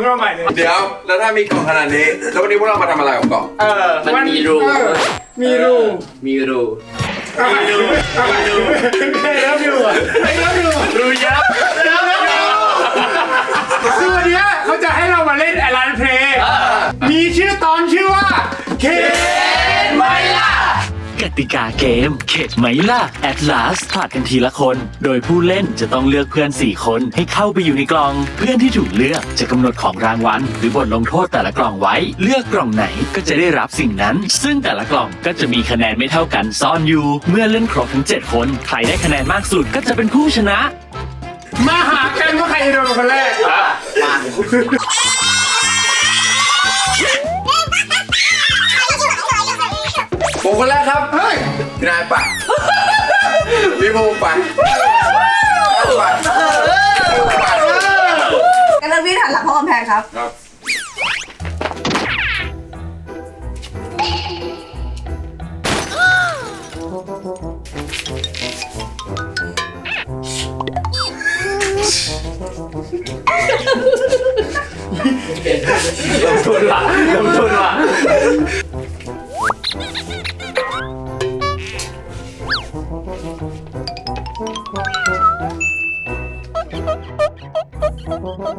ขึ้นมาใหม่เลยทำขึ้นมาใหม่เลยเดี๋ยว แล้วถ้ามีกล่องขนาดนี้ แล้ววันนี้พวกเรามาทำอะไรกับกล่องเออมันมีรู เออมีรูมีรู มีรูมีรูเริ่มอยู่เริ่มอยู่ รูยับคือวันเนี้ยเขาจะให้เรามาเล่นไอรันเพลย์มีชื่อตอนชื่อว่าเคไม่ล่ะก ติกาเกม เข็ดไหมล่ะ At Last ผลัดกันทีละคน โดยผู้เล่นจะต้องเลือกเพื่อน 4 คนให้เข้าไปอยู่ในกล่อง เพื่อนที่ถูกเลือกจะกำหนดของรางวัลหรือบทลงโทษแต่ละกล่องไว้ เลือกกล่องไหนก็จะได้รับสิ่งนั้น ซึ่งแต่ละกล่องก็จะมีคะแนนไม่เท่ากันซ่อนอยู่ เมื่อเล่นครบทั้ง 7 คน ใครได้คะแนนมากสุดก็จะเป็นผู้ชนะ มาหากันว่าใครจะโดนเป็นคนแรก ผมคนแรกครับเฮ้ยพี่นายไปพี่ภูมิไปไปกันเลยวิ่งหันหลังเข้ากำแพงครับ ครับลงทุนว่ะลงทุนว่ะ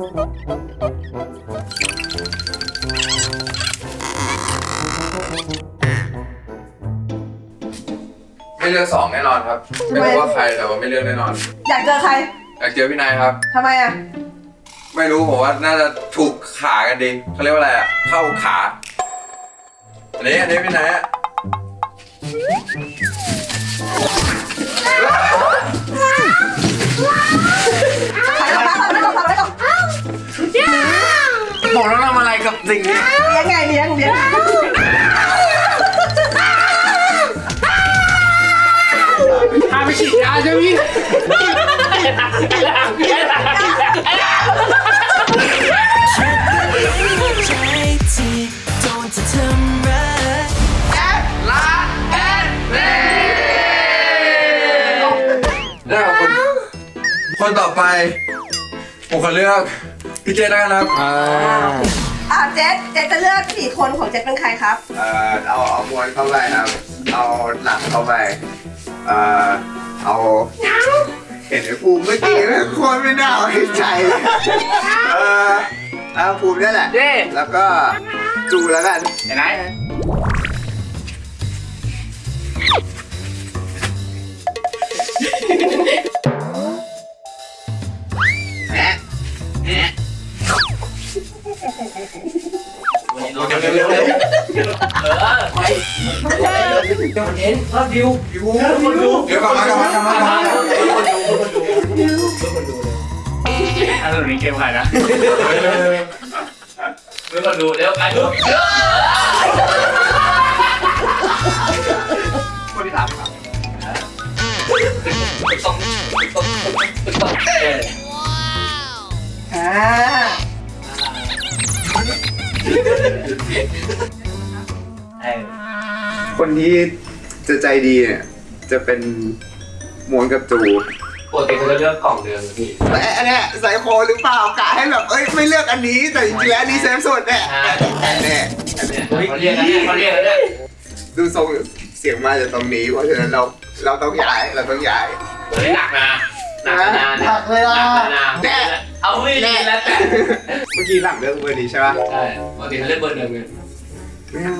ไม่เลือกสองแน่นอนครับ ไม่รู้ว่าใครแต่ว่าไม่เลือกแน่นอน อยากเจอใคร อยากเจอพี่นายครับ ทำไมอะ ไม่รู้ผมว่าน่าจะถูกขากันดีเขาเรียกว่าอะไรอะเข้าขา อันนี้อันนี้พี่นายอะ บอกแล้วทำอะไรกับสิ่งนี้เลี้ยงไงเลี้ยงเลี้ยงพาไปฉีดยาใช่ไหมได้ขอบคุณคนต่อไป ผมขอเลือก พี่เจนแล้วกันครับอ่าเจ๊เจ๊จะเลือกสี่คนของเจ๊เป็นใครครับ เอ่อเอาเอามวนเข้าไปครับ เอาหนังเข้าไป เอ่อเอาเห็นไอ้ภูมิเมื่อกี้นะโคนไม่น่าเอาให้ใจเออเอาภูมินี่แหละ เย้แล้วก็จูแล้วกันเห็นไหมเดี๋ย วเดี๋ยวเดี๋ยวเดี๋ยวเห็นภาพดิวพี่ภูมิเดี๋ยวกลับมากลับมากลับมากลับมาอันนี้เกมใครนะเมื่อคนดูเร็วไปดู เออคนที่จะใจดีเนี่ย จะเป็นมวนกับจูปกติเขาจะเลือกกล่องเดิมพี่แต่อันเนี้ยไซโคหรือเปล่ากะให้แบบเอ้ยไม่เลือกอันนี้แต่จริงๆแล้วอันนี้เซฟสุดเนี่ยเนี่ยเนี่ยเขาเรียกนะเนี่ยเขาเรียกนะเนี่ยดูทรงเสียงมาจากตรงนี้เพราะฉะนั้นเราเราต้องย้ายเราต้องย้าย เฮ้ยหนักนะ หนักนะหนักเลยอะหนักนะแน่เอาไม่ดีแล้วแต่เมื่อกี้หลังเรื่องเบอร์นี้ใช่ปะใช่ปกติเขาเลือกเบอร์เดิมไงไม่เอา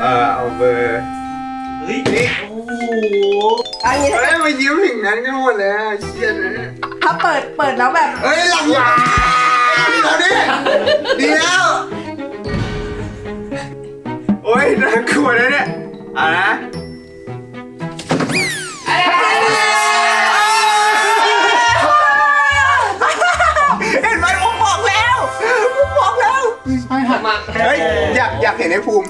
เออเอาเบอร์เฮ้ยนี่โอ้โหอันนี้เฮ้ยมายิ้มถึงนั้นกันหมดเลยอะเชี่ยนะถ้าเปิดเปิดแล้วแบบเฮ้ยหลังยาดีแล้วดิดีแล้วโอ้ยน่ากลัวนะเนี่ยเอะนะ เฮ้ยอยากอยากเห็นไอ้ภูมิ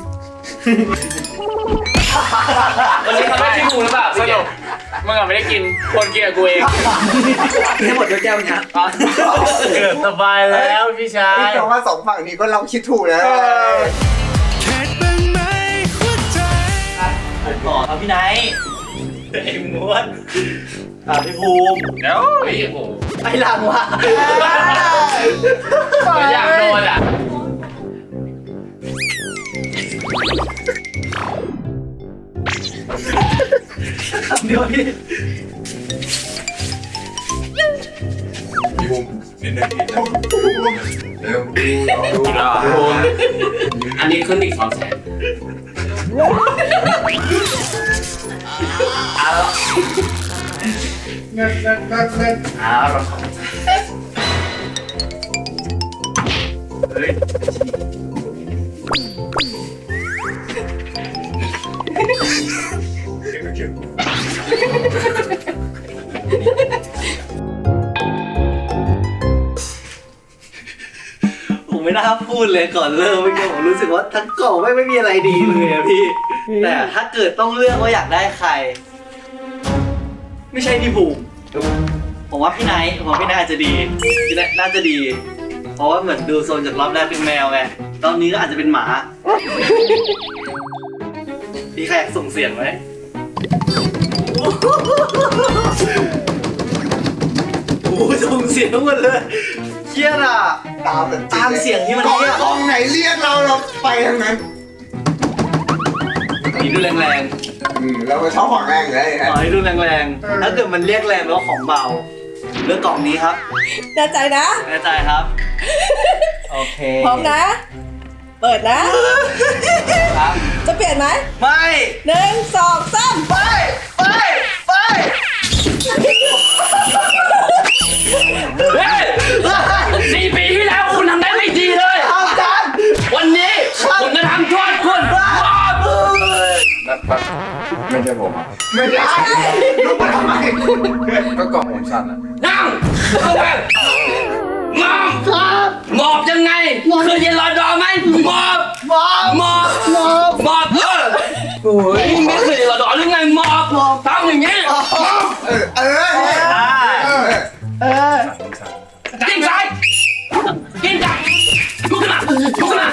วันนี้เขาไม่ใช่ภูหรือเปล่าสนุกมึงอะไม่ได้กิน คนกินกับกูเองให้หมดด้วยแก้วเนี้ยเกือบสบายแล้วพี่ชายแต่ว่าสองฝั่งนี้ก็เราคิดถูกแล้ว ต่อครับพี่ไนท์ไอ้ม้วนอ่าพี่ภูมิเดี๋ยวเฮ้ยโอ้โหไอ้หลังว่ะ อยากโดนอะ เดี๋ยวพี่พี่บุ้มนิดนึงเร็วดูลองดูอันนี้ขึ้นอีกสองแสนเงินเงินเงินเงินอ่าเรา น่าพูดเลยก่อนเริ่มเมื่อกี้ผมรู้สึกว่าทั้งกล่องไม่ไม่มีอะไรดีเลยอะพี่ แต่ถ้าเกิดต้องเลือกว่าอยากได้ใคร ไม่ใช่พี่ภูมิผมว่าพี่ไนท์ผมว่าพี่ไนท์อาจจะดีพี่ไนท์น่าจะดี เพราะว่าเหมือนดูโซนจากรอบแรกเป็นแมวไงรอบนี้ก็อาจจะเป็นหมาพี่ใครอยากส่งเสียงไหมโอ้โหส่งเสียงหมดเลย เครียดอะตามแบบตามเสียงที่มันกองเรียกกองไหนเรียกเราเราไปทางนั้นนี่ดูแรงอืมเราก็ชอบของแรงอยู่แล้วๆนะอ๋อให้ดูแรงๆ ถ้าเกิดมันเรียกแรงแล้วาของเบา เลือกกล่องนี้ครับแน่ใจนะ แน่ใจครับ โอเคพร้อมนะ เปิดนะ ครับ จะเปลี่ยนไหมไม่ หนึ่งสองสามไป ไป ไป เฮ้ย ไม่ใช่ผมไม่ใช่ลูกมาทำไมก็กล่องผมสั่นอะนั่งเข้าไปมอบครับมอบยังไงเคยเรียนรอดอไหมมอบมอบมอบมอบมอบเออโอ้ยมึงไม่เคยเรียนรอดอหรือไงมอบมอบทำอย่างนี้มอบเออเออเออกินซ้ายกินกลับลุกขึ้นมาลุกขึ้นมา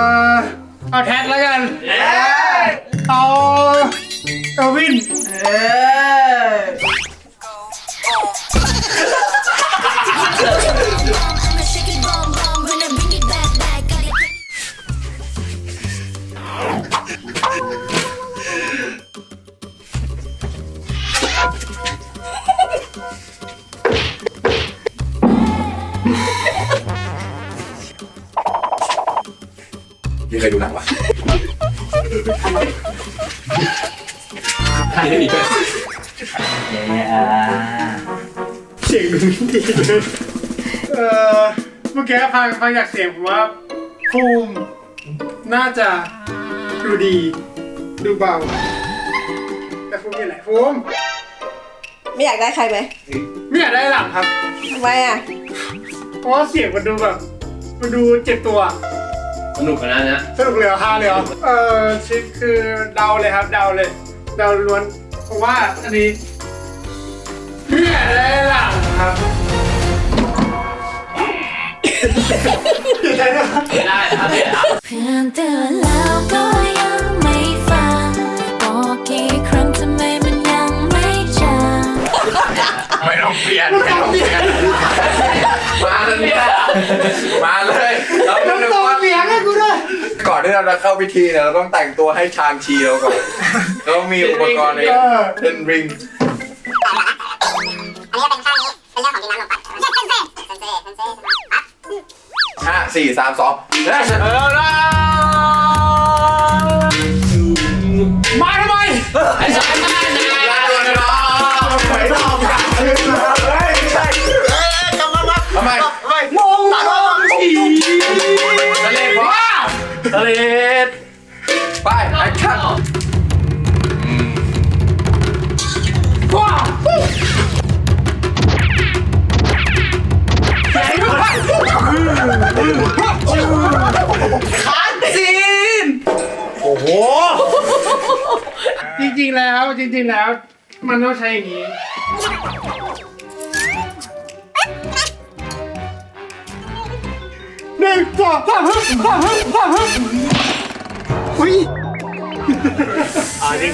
อ่อเอาแท็กแล้วกัน เอาเอลวิน เออ เลยเอ่อเมื่อกี้ฟังฟังจากเสียงผมว่าภูมิน่าจะดูดี ดูเบา แต่ภูมิเป็นไรภูมิไม่อยากได้ใครไหมไม่อยากได้หลังครับ ทำไมอะ เพราะว่าเสียงมันดูแบบมันดูเจ็บตัว สนุกขนาดนี้สนุกเลยเหรอฮาเลยเหรอเออชิคคือเดาเลยครับ เดาเลย เดาล้วนเพราะว่าอันนี้ไม่อยากได้หลังครับ ไม่ได้ครับเดี๋ยวครับเพื่อนเตือนแล้วก็ยังไม่ฟังบอกกี่ครั้งทำไมมันยังไม่จำไม่ต้องเปลี่ยนไม่ต้องเปลี่ยนมาเลยเนี่ยมาเลยเราต้องนึกส่งว่าเสียงให้กูด้วยก่อนที่เราเราจะเข้าพิธีเนี่ยเราต้องแต่งตัวให้ชางชีเราก่อนเราต้องมีอุปกรณ์ในเป็นริงอันนี้ก็เป็นข้างนี้เป็นเรื่องของดินน้ำลมไปเซนเซ่เซนเซ่เซนเซ่ปั๊บห้ ห้าสี่สามสองและเออนะมาทำไมไอ้สายมาไหนไม่ต้องกันเฮ้ยไม่ใช่ทำไมมงลงฉีทะเลว้าทะเลไปแอคชั่ ซีน โอ้โห จริงๆแล้วจริงๆแล้ว มันต้องใช้อย่างนี้ หนึ่งสองสามฮึบสามฮึบสามฮึบอุ้ยนิ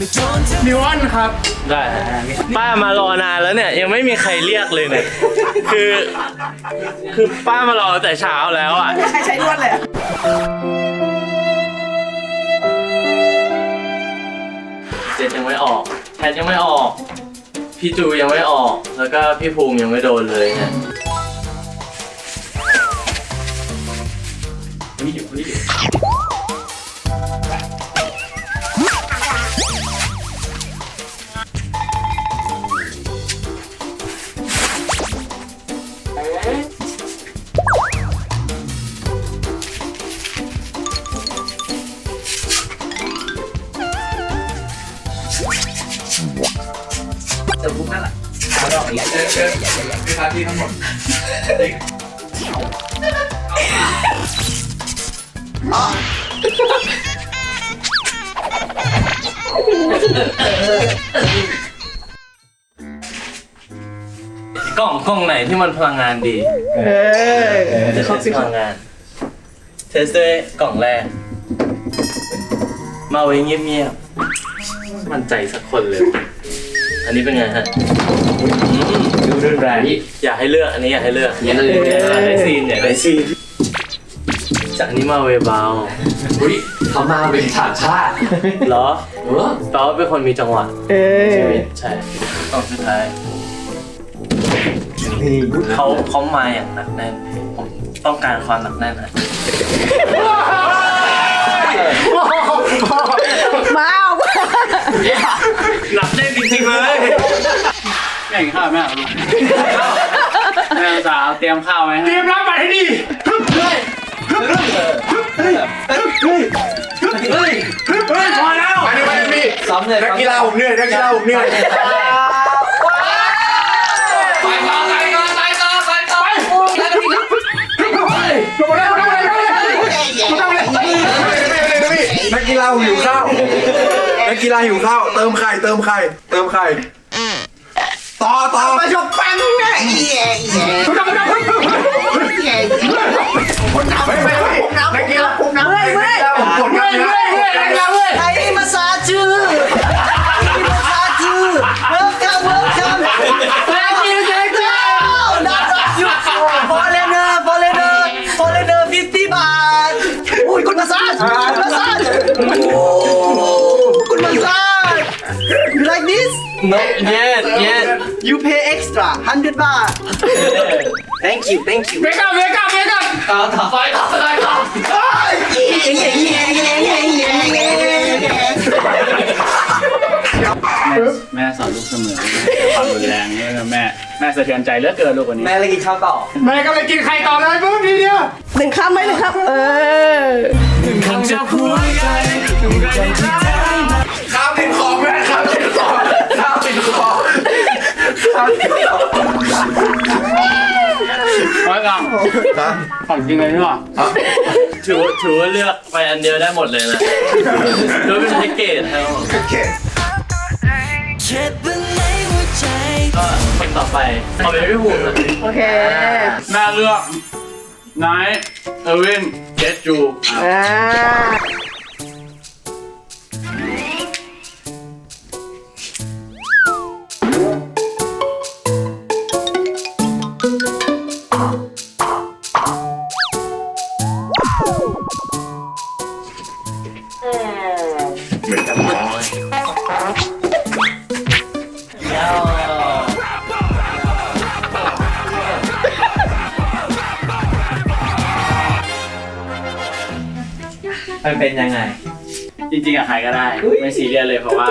วออนครับ ได้ป้ามารอนานแล้วเนี่ย ยังไม่มีใครเรียกเลยเนี่ย คือ คือป้ามารอแต่เช้าแล้วอะใช้ใช้นวดเลยอะเจนยังไม่ออกแพทยังไม่ออก พี่จูยังไม่ออก แล้วก็พี่ภูมิยังไม่โดนเลยเนี่ย ที่ทั้งหมดกล่องกล่องไหนที่มันพลังงานดีเออจะเทสพลังงาน เทสด้วยกล่องแรก มาไว้เงียบๆ มั่นใจสักคนเลย อันนี้เป็นไงฮะดูรุนแรงอยากให้เลือกอันนี้อยากให้เลือกอย่าเลยอยากได้ซีนอยากได้ซีนจากนี้มาเวเบาอุ้ยเขามาเป็นฐานชาติเหรอเออแปลว่าเป็นคนมีจังหวะชีวิตใช่กล่องสุดท้ายเขาเขามาอย่างหนักแน่นผมต้องการความหนักแน่นฮะมา เอาหนักแน่นจริงๆเลยแม่งข้าวแม่เอาลูกแม่สาวเตรียมข้าวไว้เตรียมรับบัตรให้ดีฮึบเลยฮึบเลยฮึบเลยฮึบเลยฮึบเลยฮึบเลยพอแล้วไปดิไปดิพี่ซ้ำเลยนักกีฬาผมเหนื่อยนักกีฬาผมเหนื่อยไปต่อไปต่อไปต่อไปต่อไปแล้วก็พี่จบแล้วจบแล้วจบแล้วจบแล้วนักกีฬาหิวข้าว นักกีฬาหิวข้าวเติมไข่เติมไข่เติมไข่ต่อต่อมาชมปังไงเย่เย่จบแล้วจบแล้วเย่ไม่ไม่ไม่นักกีฬาผมน้ำเมื่อยเมื่อยผมกดเมื่น้ำอยเมื่อยเมื่อยอะไรเมื่อยไอ้มาซาจือไอ้มาซาจือเวิร์กคัมเวิร์กคัมแตงคิวแตงคิวนัดยูฟอร์เรนเนอร์ฟอร์เรนเนอร์ฟอร์เรนเนอร์50บาทอุ้ยคุณมาซาจคุณมาซาจคุ ณมาซาจ You like this? no yes yes You pay extra 100 baht. thank you, thank you. เบรกอัพเบรกอัพเบรกอัพต่อต่อไปต่อไปต่อแม่สอนลูกเสมอความรุนแรงเนี่ยแม่แม่สะเทือนใจเหลือเกินลูกคนนี้แม่เลยกินข้าวต่อ แม่ก็เลยกินไข่ต่อเลยปุ๊บทีเดียวหนึ่งคำไหมหนึ่งคำเออ ข้าวติดคอแม่ข้าวติดคอข้าวติดคอข้าวติดคอร้อยกรัมของจริงเลยนี่หว่าถือว่าถือว่าเลือกไปอันเดียวได้หมดเลยนะโดยเป็นแพ็กเกจครับโอเคก็คนต่อไปเอาเป็นพี่ภูมินะโอเคแม่เลือกไนท์เอวินเจสจูอ่า ซีเรียสเลยเพราะว่า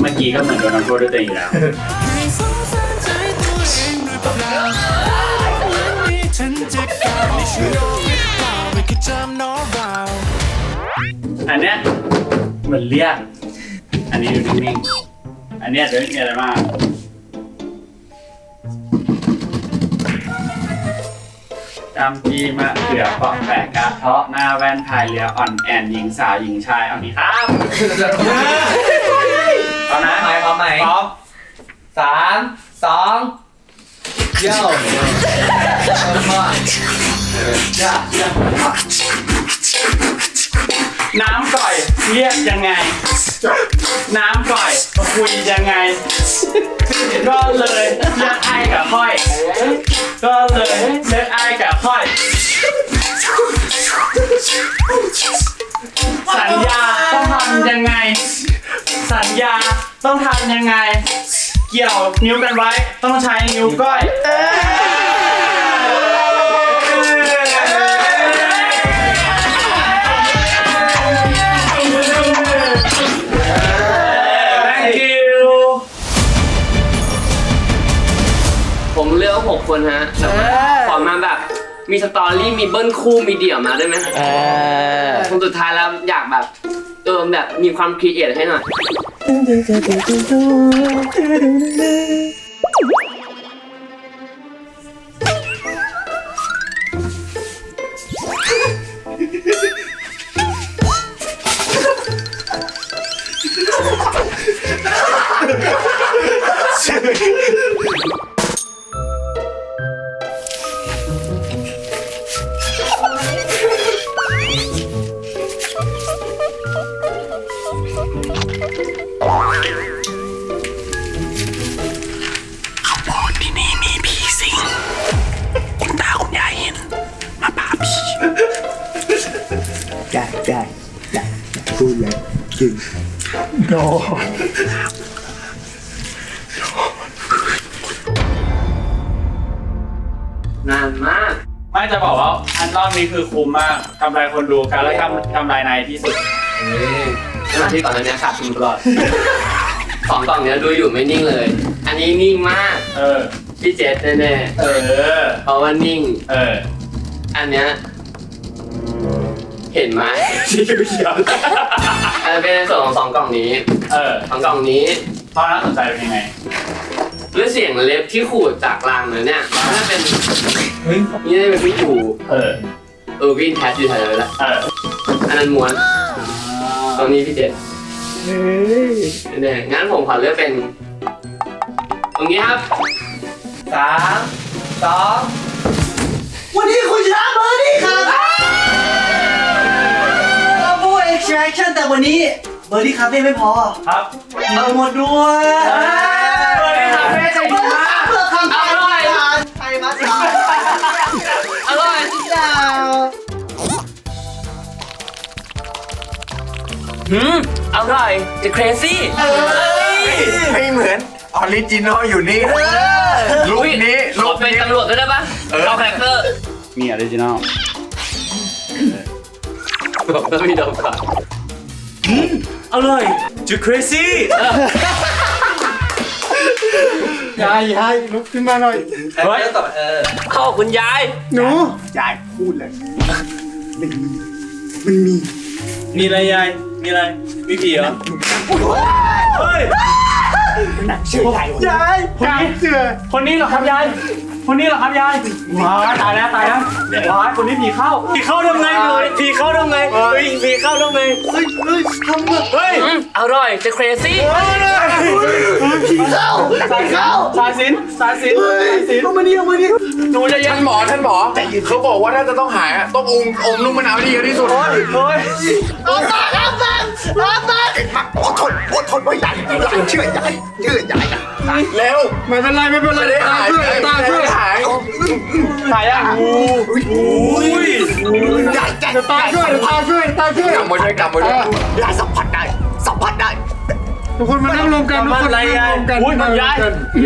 เมื่อกี้ก็เหมือนโดนทำโทษด้วยตัวเองอยู่แล้ว อันเนี้ยเหมือนเรียก อันนี้ดูนิ่งๆอันเนี้ยเดี๋ยวไม่มีอะไรมากำจีมะเขือเปาะแปะกระเทาะหน้าแว่นพายเรืออ่อนแอนหญิงสาวหญิงชายเอานี้ครับเอานะไหมพร้อมไหมพร้อมสามสองเย่มาจ้าจ้า น้ำก่อยเรียกยังไง น้ำก่อยคุยยังไง ก็เลยเลือกไอ้กับค่อย ก็เลยเลือกไอ้กับค่อย สัญญาต้องทำยังไง สัญญาต้องทำยังไง เกี่ยวนิ้วกันไว้ต้องใช้นิ้วก้อย คนฮะแต่ว่าขอมาแบบ มีสตอรี่มีเบิ้ลคู่มีเดี่ยวมาได้ไหมคนสุดท้ายแล้วอยากแบบเออแบบมีความครีเอทให้หน่อย นรอบนี้คือคุ้มมากกำไรคนดูการและกำกำไรในที่สุด ขณะที่ก่อนหน้านี้ขาดทุนตลอด สองกล่องเนี้ยดูอยู่ไม่นิ่งเลย อันนี้นิ่งมาก เออ พี่เจษแน่เออ ๆเพราะว่านิ่ง เออ อันเนี้ยเห็นไหมสีเขียวอันนนเป็นในส่วนของสองกล่องนี้เออสองกล่องนี้ความน่าสนใจเป็นยังไง ด้วยเสียงเล็บที่ขูดจากรังเลยเนี่ยน่าเป็นนี่น่าจะเป็นพี่จูเออ เออวินแทสอยู่แถวเลยละเอออันนั้นม้วนตรงนี้พี่เจ็ดเนี่ยงั้นผมขอเลือกเป็น ตรงนี้ครับสามสองวันนี้คุณชนะเบอร์ดี้ครับเราพูดเอ็กซ์แอคชั่นแต่วันนี้เบอร์ดี้คาเฟ่ไม่พอครับเอาหมดด้วยเบอร์ดี้คาเฟ่ใจดีมากเพื่อคำอร่อยไทยมาสา อร่อยหืมอร่อย The Crazy ไม่เหมือนออริจินอลอยู่นี่ลุคนี้ขลุอคเป็นนี้ ตำรวจด้วยได้ปะเอาคาแรคเตอร์มีออริจินอลต้องมีดมก่อนอร่อย The Crazy ยายยายลุกขึ้นมาหน่อย เฮ้ยต่อเออขอบคุณยาย หนูยายพูดเลยมีอะไรยาย มีอะไร มีผีเหรอเฮ้ยเชื่อยายยายคนนี้เสือคนนี้เหรอครับยาย คนนี้เหรอครับยายว้ายตายแล้วตายแล้วว้ายคนนี้ผีเข้าผีเข้าทำไงเลยผีเข้าทำไงเฮ้ยผีเข้าทำไงเฮ้ยเฮ้ยทำไงเฮ้ยอืมอร่อย The Crazy ผีเข้าผีเข้าสายสินสายสินสายสินเอามานี่เอามานี่หนูจะยัท่านนหมอท่านหมอเขาบอกว่าถ้าจะต้องหายอะต้องอมอมลูกมะนาวให้ดีที่สุดเฮ้ยอ ดทนอดทนไว้ยายเชื่อยายเชื่อยายเร็วไม่เป็นไรไม่เป็นไรไม่ได้ตาหายช่วยตาช่วยหายถ่ายยังอุ้ยยายยายตาช่วยตาช่วยตาช่วยกำมาด้วยกำมาด้วยยายสัมผัสได้สัมผัสได้ทุกคนมานั่งรวมกันทุกคนนั่งรวมกันอุ้ยยาย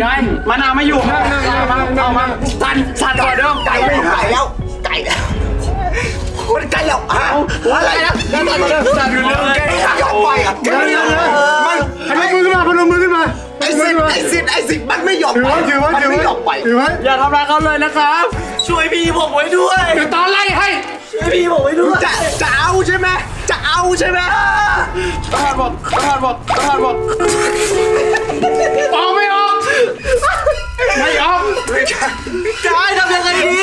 ยายมะนาวไม่อยู่นั่งนั่งนั่งนั่งนั่งนั่งสั่นสั่นกว่าเดิมไก่ไม่หายแล้วไก่แล้ว มันใกล้แล้วอะอะไรนะแล้วตอนี่นอยู่เรื่องไกล้ยอมไปอะไม่ยอมเลยมันพนมมือขึ้นมาพนมมือขึ้นมาไอ้สิทธิ์ไอ้สิทธิ์ไอ้สิทมันไม่ยอมไปถือไว้ถือไว้ถือว้ยอมไถือไว้อย่าทำร้ายเขาเลยนะครับ ช่วยพี่ผมไว้ด้วยเดี๋ยวตอนไล่ให้พี่อกไว้ด้วยจะจะเอาใช่ไหมจะเอาใช่ไหมทหารบอกทหารบอกทหารบอกออกไม่ออกไม่ออกไม่ให้ทำยังไงดี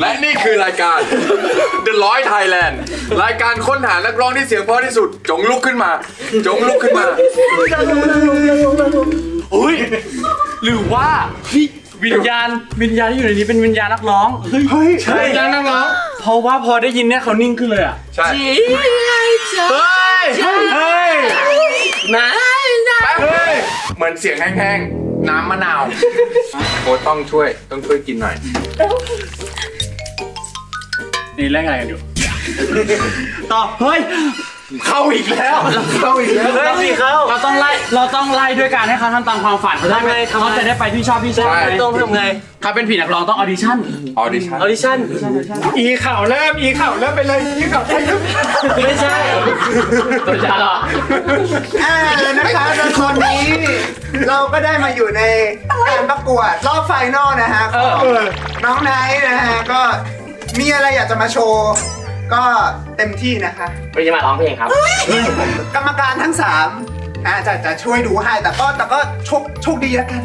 และนี่คือรายการ The ร้อย Thailand รายการค้นหานักร้องที่เสียงเพราะที่สุด จงลุกขึ้นมา จงลุกขึ้นมาอุ้ยหรือว่าพี่วิญญาณวิญญาณที่อยู่ในนี้เป็นวิญญาณนักร้องเฮ้ยเฮ้ยใช่ยังนักร้องเพราะว่าพอได้ยินเนี่ยเขานิ่งขึ้นเลยอะใช่เฮ้ยเฮ้ยแป๊บเหมือนเสียงแห้งๆน้ำมะนาวโอ้ต้องช่วยต้องช่วยกินหน่อย นี่เล่นอะไรกันอยู่ ต่อ เฮ้ย เข้าอีกแล้ว เข้าอีกแล้วเฮ้ยสิเขาเราต้องไล่ เราต้องไล่ด้วยการให้เขาทำตามความฝันเขาได้ไหมเขาจะได้ไปที่ชอบที่ชอบใช่ ต้องทำไงเขาเป็นผีนักร้องต้องออดิชั่น ออดิชั่นออดิชั่นอีเข่าเริ่ม อีเข่าเริ่มไปเลยอีเข่าไปเริ่มไม่ใช่ตัวจ้าหรออ่านะคะในตอนนี้ เราก็ได้มาอยู่ในการประกวดรอบไฟนอลนะฮะของน้องไนท์นะฮะก็ มีอะไรอยากจะมาโชว์ ก็เต็มที่นะคะ ไม่ใช่มาร้องเพลงครับ กรรมการทั้งสามอ่าจะจะช่วยดูให้แต่ก็แต่ก็โชคโชคดีแล้วกัน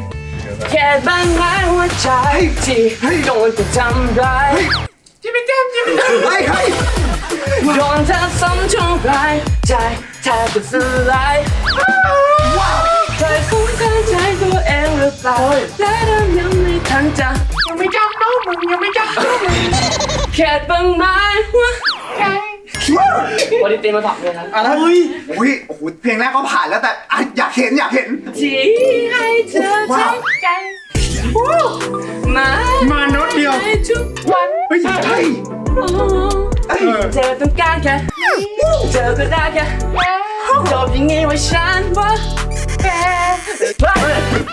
แค่บางไม้หัวใจที่โดนจะทำร้ายจิมมี่แจมจิมมี่แจมเฮ้ยเฮ้ยโดนเธอซ้ำทำร้ายใจแทบจะสลายเคยสงสัยใจตัวเองหรือเปล่าและเริ่มยังไม่ทันจะยังไม่จับน้องมึงยังไม่จับน้องมึง แค่บางไม้หัวใจวันนี้เต้นมาถอดด้วยครับอะไรอุ้ยโอ้โหเพลงแรกก็ผ่านแล้วแต่อะอยากเห็นอยากเห็นที่ให้เธอว้าวใจมามาโน้ตเดียวให้ทุกวันเฮ้ยเฮ้ยโอ้เฮ้ยเธอต้องการแค่เธอก็ได้แค่จบอย่างงี้ว่าฉันว่าแค่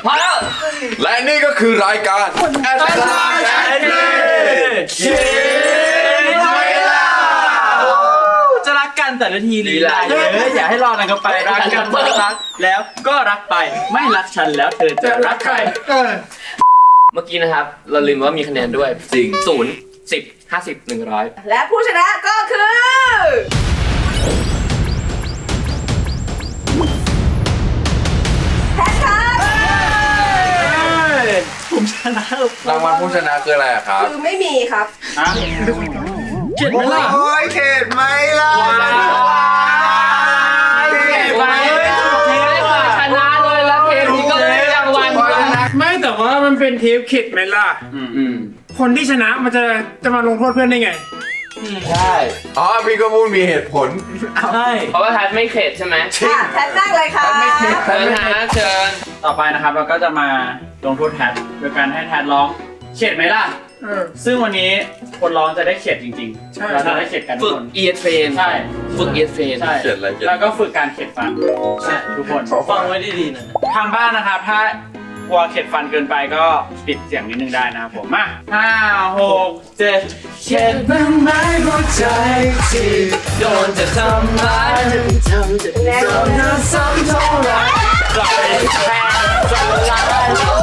พอแล้วและนี่ก็คือรายการแอดไลน์แอนดี้จะรักกั นแต่ละทีลีลาเยอะอย่าให้รอนานกันไปรักกันเมื่อรักแล้วก็รักไปไม่รักฉันแล้วเธอจะรักใครเออเมื่อกี้นะครับ เราลืมว่ามีคะแนนด้วยจริงศูนย์สิบห้าสิบหนึ่งร้อยและผู้ชนะก็คือแพทค่ะรางวัลผู้ชนะคืออะไรอะครับ คือไม่มีครับ เขียนไหมล่ะ โอ้ยเข็ดไหมล่ะเก็บไว้ชนะเลยแล้วเกมนี้ก็ไม่ได้รางวัลด้วยไม่แต่ว่ามันเป็นเทปขิดไหมล่ะอืมคนที่ชนะมันจะจะมาลงโทษเพื่อนได้ไงใช่อ๋อพี่ก็พูดมีเหตุผลใช่เพราะว่าแพทไม่เข็ดใช่ไหมค่ะแพทนั่งเลยค่ะเชิญฮะเชิญต่อไปนะครับเราก็จะมาลงโทษแทนโดยการให้แทนร้องเขียนไหมล่ะ เออ ซึ่งวันนี้คนร้องจะได้เขียนจริงใช่ ๆเราจะได้เขียนกันทุฝึกกคนเอียดเฟนใช่ฝึกเอียดเฟนใช่เขียนอะไรเขียน แล้วก็ฝึกการเขียนฟันใช่ทุกคน ฟังไว้ดีๆนะทางบ้านนะครับ ถ้ากลัวเข็ดฟันเกินไปก็ปิดเสียงนิดนึงได้นะครับผมมาห้าหกเจ็ดเข็ดบ้างไหมหัวใจที่โดนจะทำร้ายทำจะโดนเธอซ้ำเท่าไรปล่อยแพ้สลาย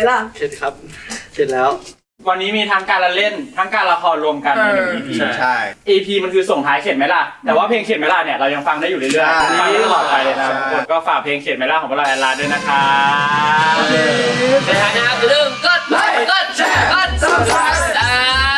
เห็นไหมล่ะ เสร็จครับ เสร็จแล้ว วันนี้มีทั้งการละเล่นทั้งการละครรวมกันในหนึ่ง EP ใช่ EP มันคือส่งท้ายเข็ดไหมล่ะ แต่ว่าเพลงเข็ดไหมล่ะเนี่ยเรายังฟังได้อยู่เรื่อยใช่ ๆฟังได้ตลอดไปเลยนะใช่ทุกคนก็ฝากเพลงเข็ดไหมล่ะของพวกเราแอนลาด้วยนะครับในฐานะเรื่องก็ไลค์ก็แชร์ก็ซับสไครต์